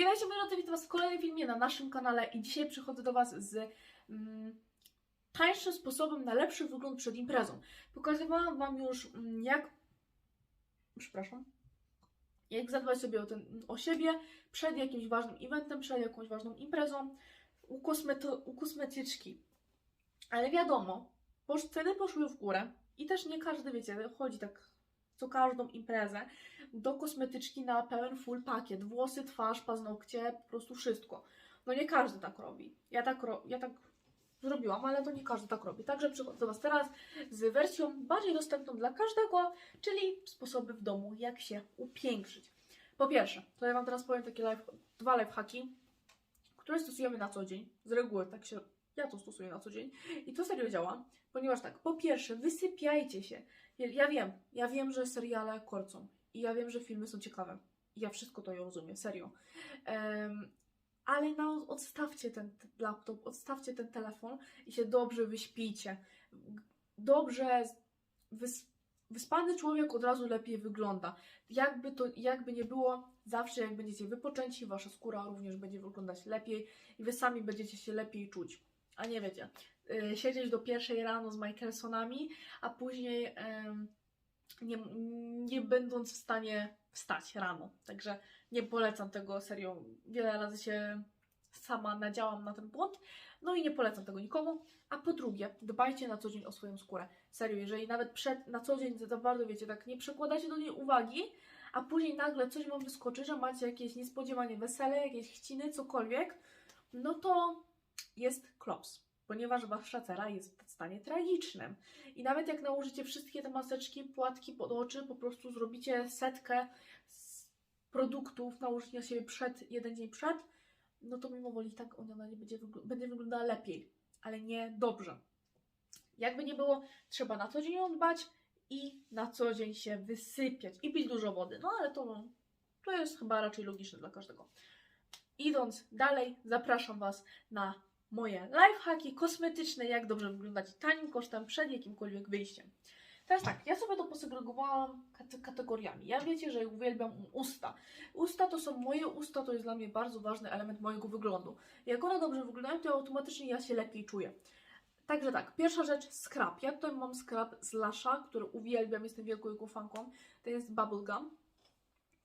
Witajcie moi drodzy, witam Was w kolejnym filmie na naszym kanale i dzisiaj przychodzę do Was z mm, tańszym sposobem na lepszy wygląd przed imprezą. Pokazywałam Wam już mm, jak, przepraszam, jak zadbać sobie o, ten, o siebie przed jakimś ważnym eventem, przed jakąś ważną imprezą u, u kosmetyczki. Ale wiadomo, ceny poszły w górę i też nie każdy, wiecie, chodzi tak co każdą imprezę do kosmetyczki na pełen full pakiet. Włosy, twarz, paznokcie, po prostu wszystko. No nie każdy tak robi. Ja tak, ro- ja tak zrobiłam, ale to nie każdy tak robi. Także przychodzę do Was teraz z wersją bardziej dostępną dla każdego, czyli sposoby w domu, jak się upiększyć. Po pierwsze, to ja Wam teraz powiem takie life, dwa lifehacki, które stosujemy na co dzień. Z reguły tak się, ja to stosuję na co dzień i to serio działa, ponieważ tak, po pierwsze, wysypiajcie się. Ja- Ja wiem, ja wiem, że seriale korcą i ja wiem, że filmy są ciekawe. Ja wszystko to rozumiem, serio. Em, ale no, odstawcie ten laptop, odstawcie ten telefon i się dobrze wyśpijcie. Dobrze wys, wyspany człowiek od razu lepiej wygląda. Jakby to, jakby nie było, zawsze jak będziecie wypoczęci, wasza skóra również będzie wyglądać lepiej i wy sami będziecie się lepiej czuć. A nie wiecie, siedzieć do pierwszej rano z Michaelsonami, a później nie, nie będąc w stanie wstać rano. Także nie polecam tego serio. Wiele razy się sama nadziałam na ten błąd, no i nie polecam tego nikomu. A po drugie, dbajcie na co dzień o swoją skórę. Serio, jeżeli nawet przed, na co dzień za bardzo wiecie, tak nie przekładacie do niej uwagi, a później nagle coś wam wyskoczy, że macie jakieś niespodziewanie wesele, jakieś chciny, cokolwiek, no to jest klops, ponieważ wasza cera jest w stanie tragicznym. I nawet jak nałożycie wszystkie te maseczki, płatki pod oczy, po prostu zrobicie setkę produktów, nałożycie na siebie przed, jeden dzień przed, no to mimo woli tak ona nie będzie, będzie wyglądała lepiej, ale nie dobrze. Jakby nie było, trzeba na co dzień ją dbać i na co dzień się wysypiać i pić dużo wody. No ale to, to jest chyba raczej logiczne dla każdego. Idąc dalej, zapraszam Was na moje lifehacki kosmetyczne, jak dobrze wyglądać tanim kosztem przed jakimkolwiek wyjściem. Teraz tak, ja sobie to posegregowałam kate- kategoriami. Ja wiecie, że uwielbiam usta. Usta to są moje usta, to jest dla mnie bardzo ważny element mojego wyglądu. Jak one dobrze wyglądają, to automatycznie ja się lepiej czuję. Także tak, pierwsza rzecz, scrub. Ja tutaj mam scrub z Lasha, który uwielbiam, jestem wielką jego fanką. To jest Bubblegum.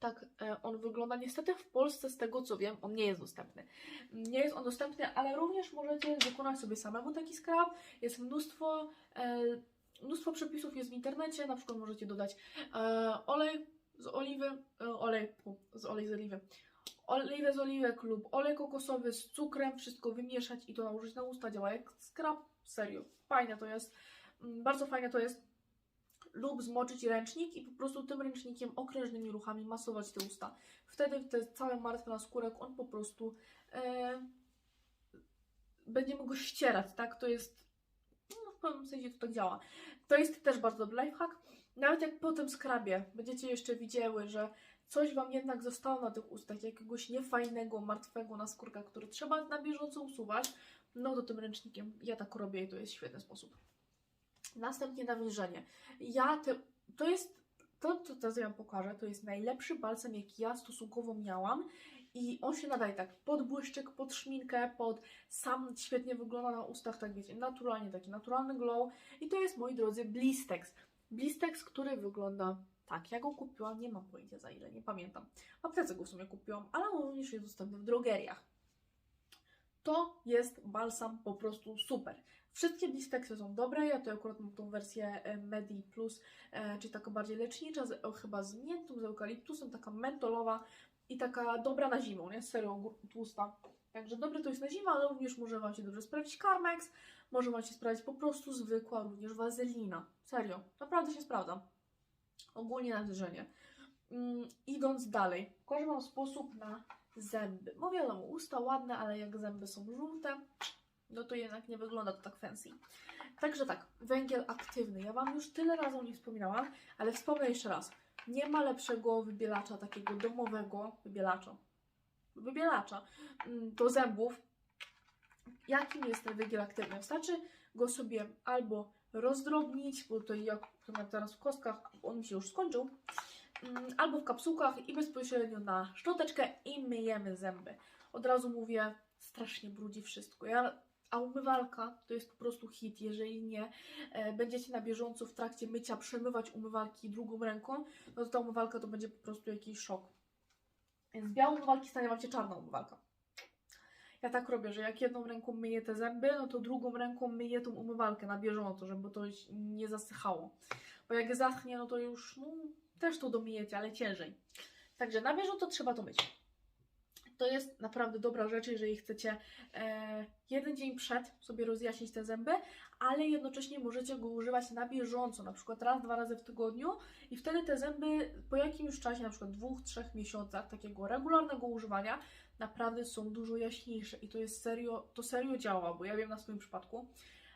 Tak e, on wygląda. Niestety w Polsce, z tego co wiem, on nie jest dostępny. Nie jest on dostępny, ale również możecie wykonać sobie samemu taki scrub. Jest mnóstwo, e, mnóstwo przepisów jest w internecie. Na przykład możecie dodać e, olej z oliwy, olej, z olej z oliwy, oliwę z oliwek lub olej kokosowy z cukrem, wszystko wymieszać i to nałożyć na usta. Działa jak scrub. Serio, fajne to jest. Mm, Bardzo fajne to jest lub zmoczyć ręcznik i po prostu tym ręcznikiem okrężnymi ruchami masować te usta. Wtedy te całe martwe na skórek, on po prostu e, będziemy go ścierać, tak? To jest no, w pewnym sensie to tak działa. To jest też bardzo dobry lifehack. Nawet jak po tym skrabie będziecie jeszcze widziały, że coś Wam jednak zostało na tych ustach, jakiegoś niefajnego, martwego na skórkach, który trzeba na bieżąco usuwać, no to tym ręcznikiem ja tak robię i to jest świetny sposób. Następnie nawilżenie. Ja te, to jest, to co teraz Wam pokażę, to jest najlepszy balsam, jaki ja stosunkowo miałam i on się nadaje tak pod błyszczyk, pod szminkę, pod sam świetnie wygląda na ustach, tak wiecie, naturalnie, taki naturalny glow i to jest, moi drodzy, Blistex. Blistex, który wygląda tak, ja go kupiłam, nie mam pojęcia za ile, nie pamiętam. W aptece go w sumie kupiłam, ale on również jest dostępny w drogeriach. To jest balsam po prostu super. Wszystkie Blistexy są dobre, ja to akurat mam tą wersję e, Medi Plus, e, czyli taka bardziej lecznicza, z, chyba z miętą, z eukaliptusem, taka mentolowa i taka dobra na zimę, nie? Serio tłusta. Także dobre to jest na zimę, ale również może Wam się dobrze sprawdzić Carmex, może Wam się sprawdzić po prostu zwykła również wazelina. Serio, naprawdę się sprawdza. Ogólnie na zderzenie. Mm, idąc dalej, pokażę Wam sposób na zęby. Bo wiadomo, usta ładne, ale jak zęby są żółte, no to jednak nie wygląda to tak fancy. Także tak, węgiel aktywny. Ja Wam już tyle razy o wspominałam, ale wspomnę jeszcze raz. Nie ma lepszego wybielacza, takiego domowego wybielacza. Wybielacza mm, do zębów. Jakim jest ten węgiel aktywny? Wystarczy go sobie albo rozdrobnić, bo to jak mam teraz w kostkach, on mi się już skończył, albo w kapsułkach i bezpośrednio na szczoteczkę i myjemy zęby. Od razu mówię, strasznie brudzi wszystko. Ja, a umywalka to jest po prostu hit. Jeżeli nie e, będziecie na bieżąco w trakcie mycia przemywać umywalki drugą ręką, no to ta umywalka to będzie po prostu jakiś szok. Z białej umywalki stanie Wam się czarna umywalka. Ja tak robię, że jak jedną ręką myję te zęby, no to drugą ręką myję tą umywalkę na bieżąco, żeby to nie zasychało. Bo jak zachnie, no to już no, też to domyjecie, ale ciężej. Także na bieżąco trzeba to myć. To jest naprawdę dobra rzecz, jeżeli chcecie e, jeden dzień przed sobie rozjaśnić te zęby, ale jednocześnie możecie go używać na bieżąco, na przykład raz, dwa razy w tygodniu i wtedy te zęby po jakimś czasie, na przykład dwóch, trzech miesiącach takiego regularnego używania, naprawdę są dużo jaśniejsze i to jest serio, to serio działa, bo ja wiem na swoim przypadku.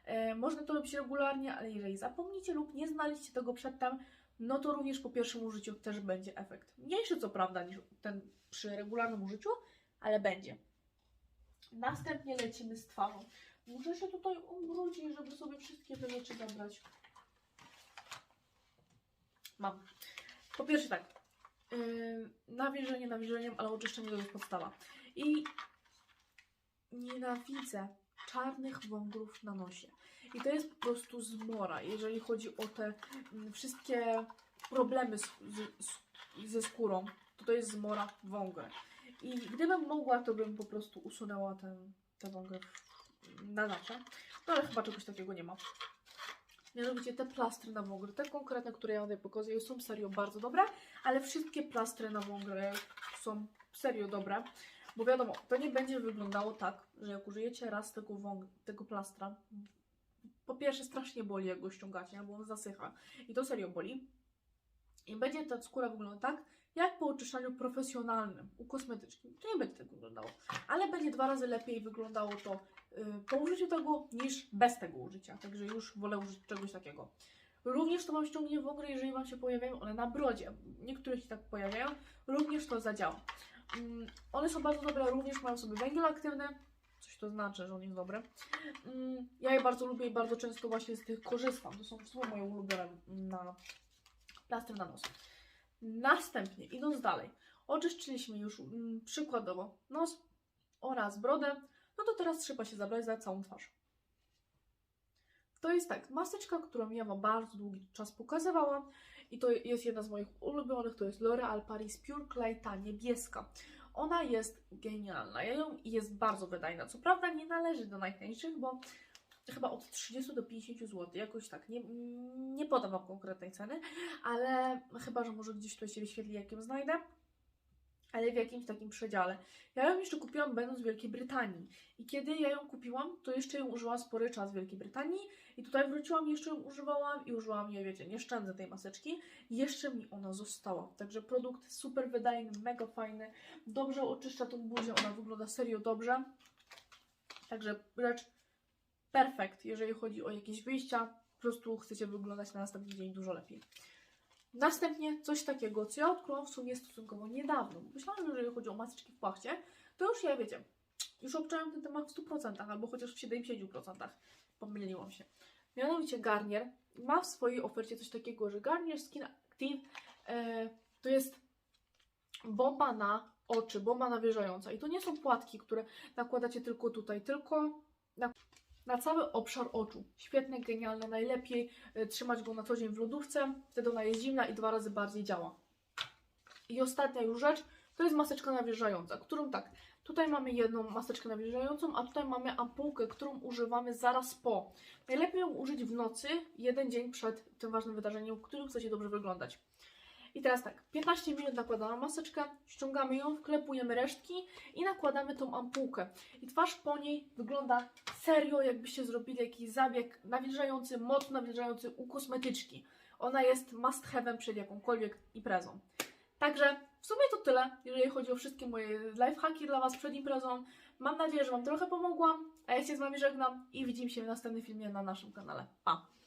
E, można to robić regularnie, ale jeżeli zapomnicie lub nie znaliście tego przedtem, no to również po pierwszym użyciu też będzie efekt. Mniejszy co prawda niż ten przy regularnym użyciu, ale będzie. Następnie lecimy z twarzą. Muszę się tutaj ubrudzić, żeby sobie wszystkie te rzeczy zabrać. Mam. Po pierwsze tak, yy, nawilżenie nawilżeniem, ale oczyszczenie to jest podstawa. I nienawidzę czarnych wągrów na nosie. I to jest po prostu zmora, jeżeli chodzi o te mm, wszystkie problemy z, z, ze skórą, to to jest zmora wągry. I gdybym mogła, to bym po prostu usunęła ten, te wągry na zawsze. No ale chyba czegoś takiego nie ma. Mianowicie te plastry na wągry, te konkretne, które ja tutaj pokazuję, są serio bardzo dobre, ale wszystkie plastry na wągry są serio dobre. Bo wiadomo, to nie będzie wyglądało tak, że jak użyjecie raz tego, wąg- tego plastra, po pierwsze strasznie boli, jak go ściągacie, bo on zasycha. I to serio boli. I będzie ta skóra wyglądać tak, jak po oczyszczaniu profesjonalnym, u kosmetyczki. To nie będzie tak wyglądało. Ale będzie dwa razy lepiej wyglądało to y, po użyciu tego, niż bez tego użycia. Także już wolę użyć czegoś takiego. Również to Wam ściągnie wągry, jeżeli Wam się pojawiają one na brodzie. Niektórych się tak pojawiają. Również to zadziała. Mm, One są bardzo dobre, również mają sobie węgiel aktywny. Coś to znaczy, że on jest dobry. Mm, Ja je bardzo lubię i bardzo często właśnie z tych korzystam. To są, to są moje ulubione na plastry na nos. Następnie, idąc dalej, oczyszczyliśmy już mm, przykładowo nos oraz brodę, no to teraz trzeba się zabrać za całą twarz. To jest tak, maseczka, którą ja Wam bardzo długi czas pokazywałam i to jest jedna z moich ulubionych, to jest L'Oreal Paris Pure Clay ta niebieska. Ona jest genialna, ja ją jest bardzo wydajna. Co prawda nie należy do najtańszych, bo chyba od 30 do 50 zł, jakoś tak, nie, nie podam Wam konkretnej ceny, ale chyba, że może gdzieś tutaj się wyświetli, jak ją znajdę, ale w jakimś takim przedziale. Ja ją jeszcze kupiłam będąc w Wielkiej Brytanii i kiedy ja ją kupiłam, to jeszcze ją użyłam spory czas w Wielkiej Brytanii i tutaj wróciłam, jeszcze ją używałam i użyłam jej, wiecie, nie szczędzę tej maseczki, jeszcze mi ona została. Także produkt super wydajny, mega fajny, dobrze oczyszcza tą buzię, ona wygląda serio dobrze. Także rzecz perfekt, jeżeli chodzi o jakieś wyjścia, po prostu chcecie wyglądać na następny dzień dużo lepiej. Następnie coś takiego, co ja odkryłam w sumie stosunkowo niedawno. Myślałam, że jeżeli chodzi o maseczki w płachcie, to już ja wiecie, już obczałem ten temat w 100%, albo chociaż w 70%. Pomyliłam się. Mianowicie Garnier ma w swojej ofercie coś takiego, że Garnier Skin Active e, to jest bomba na oczy, bomba nawilżająca. I to nie są płatki, które nakładacie tylko tutaj, tylko na, na cały obszar oczu. Świetne, genialne, najlepiej e, trzymać go na co dzień w lodówce, wtedy ona jest zimna i dwa razy bardziej działa. I ostatnia już rzecz, to jest maseczka nawilżająca, którą tak, tutaj mamy jedną maseczkę nawilżającą, a tutaj mamy ampułkę, którą używamy zaraz po. Najlepiej ją użyć w nocy, jeden dzień przed tym ważnym wydarzeniem, w którym chcecie dobrze wyglądać. I teraz tak, 15 minut nakładamy maseczkę, ściągamy ją, wklepujemy resztki i nakładamy tą ampułkę. I twarz po niej wygląda serio, jakbyście zrobili jakiś zabieg nawilżający, mocno nawilżający u kosmetyczki. Ona jest must have'em przed jakąkolwiek imprezą. Także w sumie to tyle, jeżeli chodzi o wszystkie moje lifehacki dla Was przed imprezą. Mam nadzieję, że Wam trochę pomogłam, a ja się z Wami żegnam i widzimy się w następnym filmie na naszym kanale. Pa!